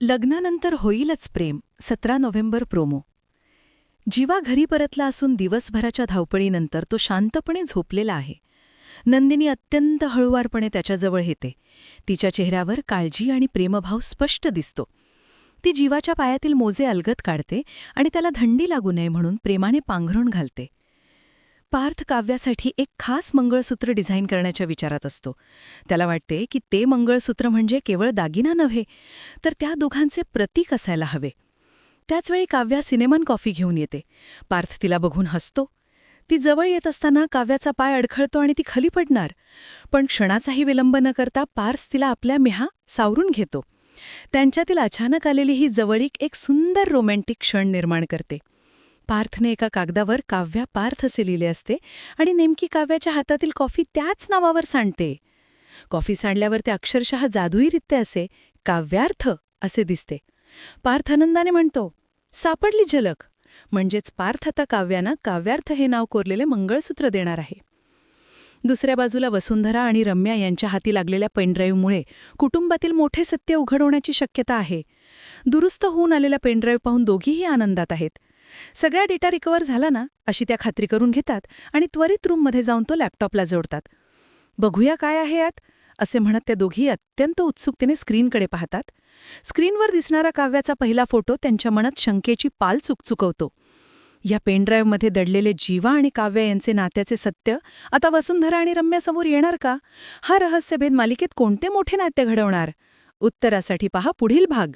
लग्नानंतर होईलच प्रेम. सतरा नोव्हेंबर प्रोमो. जीवा घरी परतला असून दिवसभराच्या धावपळीनंतर तो शांतपणे झोपलेला आहे. नंदिनी अत्यंत हळुवारपणे त्याच्याजवळ येते. तिच्या चेहऱ्यावर काळजी आणि प्रेमभाव स्पष्ट दिसतो. ती जीवाच्या पायातील मोजे अलगत काढते आणि त्याला थंडी लागू नये म्हणून प्रेमाने पांघरून घालते. पार्थ काव्यासाठी एक खास मंगळसूत्र डिझाईन करण्याच्या विचारात असतो. त्याला वाटते की ते मंगळसूत्र म्हणजे केवळ दागिना नव्हे तर त्या दोघांचे प्रतीक असायला हवे. त्याचवेळी काव्या सिनेमन कॉफी घेऊन येते. पार्थ तिला बघून हसतो. ती जवळ येत असताना काव्याचा पाय अडखळतो आणि ती खाली पडणार. पण क्षणाचाही विलंब न करता पार्स तिला आपल्या मेहा सावरून घेतो. त्यांच्यातील अचानक आलेली ही जवळीक एक सुंदर रोमॅन्टिक क्षण निर्माण करते. पार्थने एका कागदावर काव्या पार्थ असे लिहिले असते आणि नेमकी काव्याच्या हातातील कॉफी त्याच नावावर सांडते. कॉफी सांडल्यावर ते अक्षरशः जादुईरित्या असे काव्यार्थ असे दिसते. पार्थ आनंदाने म्हणतो सापडली झलक. म्हणजेच पार्थ आता काव्यानं काव्यार्थ हे नाव कोरलेले मंगळसूत्र देणार आहे. दुसऱ्या बाजूला वसुंधरा आणि रम्या यांच्या हाती लागलेल्या पेनड्राईव्हमुळे कुटुंबातील मोठे सत्य उघड होण्याची शक्यता आहे. दुरुस्त होऊन आलेला पेनड्राईव्ह पाहून दोघीही आनंदात आहेत. सगळ्या डेटा रिकवर झाला ना अशी त्या खात्री करून घेतात आणि त्वरित रूममध्ये जाऊन तो लॅपटॉपला जोडतात. बघूया काय आहे यात असे म्हणत त्या दोघी अत्यंत उत्सुकतेने स्क्रीनकडे पाहतात. स्क्रीनवर दिसणारा काव्याचा पहिला फोटो त्यांच्या मनात शंकेची पाल चुकचुकवतो या पेनड्राईव्हमध्ये दडलेले जीवा आणि काव्य यांचे नात्याचे सत्य आता वसुंधरा आणि रम्यासमोर येणार का? हा रहस्यभेद मालिकेत कोणते मोठे नाट्य घडवणार? उत्तरासाठी पहा पुढील भाग.